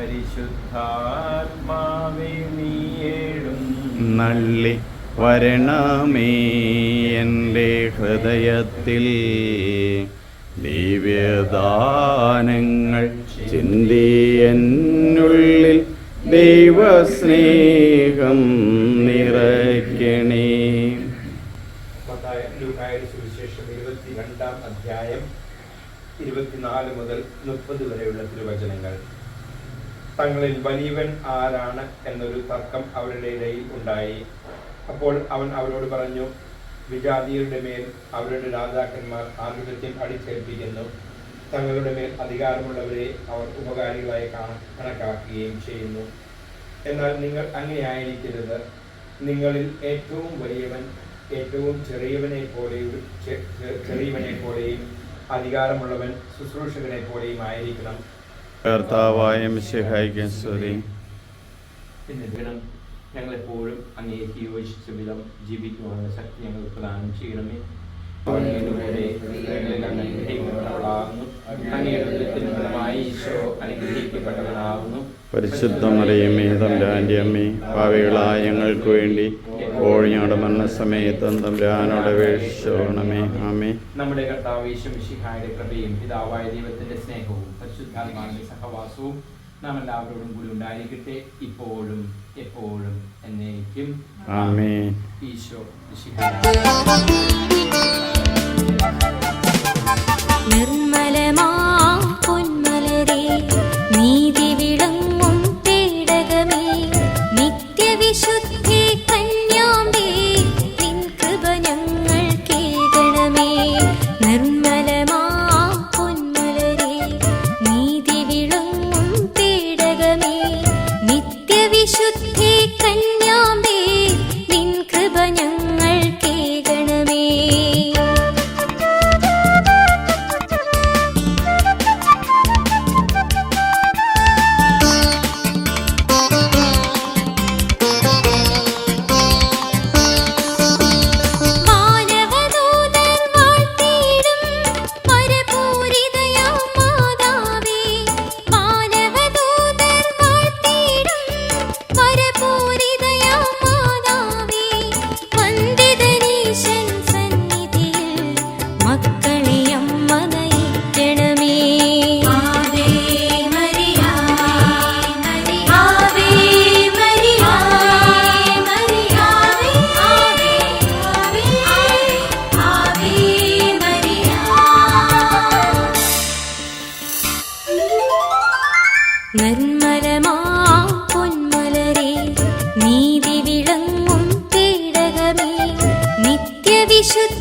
പരിശുദ്ധാത്മാവേ നീയേഴും നള്ളി വരണമേ എന്റെ ഹൃദയത്തിൽ. ദിവ്യദാനങ്ങൾ ചിന്തിയുള്ളിൽ ദൈവസ്നേഹം നിറയ്ക്കണേ. സുവിശേഷം ഇരുപത്തിരണ്ടാം അധ്യായം ഇരുപത്തിനാല് മുതൽ മുപ്പത് വരെയുള്ള തിരുവചനങ്ങൾ. തങ്ങളിൽ വലിയവൻ ആരാണ് എന്നൊരു തർക്കം അവരുടെ ഇടയിൽ ഉണ്ടായി. അപ്പോൾ അവൻ അവരോട് പറഞ്ഞു വിജാതിയരുടെ മേൽ അവരുടെ രാജാക്കന്മാർ ആധിപത്യം അടിച്ചേൽപ്പിക്കുന്നു. തങ്ങളുടെ മേൽ അധികാരമുള്ളവരെ അവർ ഉപകാരികളായി കാണ കണക്കാക്കുകയും ചെയ്യുന്നു. എന്നാൽ നിങ്ങൾ അങ്ങനെയായിരിക്കരുത്. നിങ്ങളിൽ ഏറ്റവും വലിയവൻ ഏറ്റവും ചെറിയവനെ പോലെയും ചെറിയവനെ പോലെയും അധികാരമുള്ളവൻ ശുശ്രൂഷകനെ പോലെയും ആയിരിക്കണം. കർത്താവായ മിശിഹായിക്കും സ്തുതി ഞങ്ങളെപ്പോഴും അങ്ങേക്ക് യോജിച്ച വിധം ജീവിക്കുവാനുള്ള ശക്തി ഞങ്ങൾ പ്രദാനം ചെയ്യണമേ. അങ്ങയുടെ ഞങ്ങളിൽ അങ്ങ് അനുഗ്രഹിക്കപ്പെട്ടവളാകുന്നു അങ്ങയുടെ ഉദരത്തിൻ ഫലമായി ഈശോ അനുഗ്രഹിക്കപ്പെട്ടവനാകുന്നു പരിശുദ്ധ മറിയമേ തമ്പുരാന്റെ അമ്മേ ഭാവികളായ ഞങ്ങൾക്ക് വേണ്ടി ഇപ്പോൾ ഞങ്ങളുടെ മരണസമയത്തും തമ്പുരാനോടെ അപേക്ഷിച്ചോണമേ ആമേ. നമ്മുടെ കർത്താവ് ഈശ്വമിഷിഹായുടെ കൃപയും പിതാവായ ദൈവത്തിന്റെ സ്നേഹവും പരിശുദ്ധാത്മാവിന്റെ സഹവാസവും നാം എല്ലാവരോടും കൂടി ഉണ്ടായിരിക്കട്ടെ. ഇപ്പോഴും എപ്പോഴും എന്നേക്കും. ആമേ. ഈശോ നിത്യവിശുദ്ധി കന്യാമ്പേ നിർമ്മലമാ പൊന്മലരേ നീതി വിളങ്ങും പേടകമേ നിത്യവിശുദ്ധി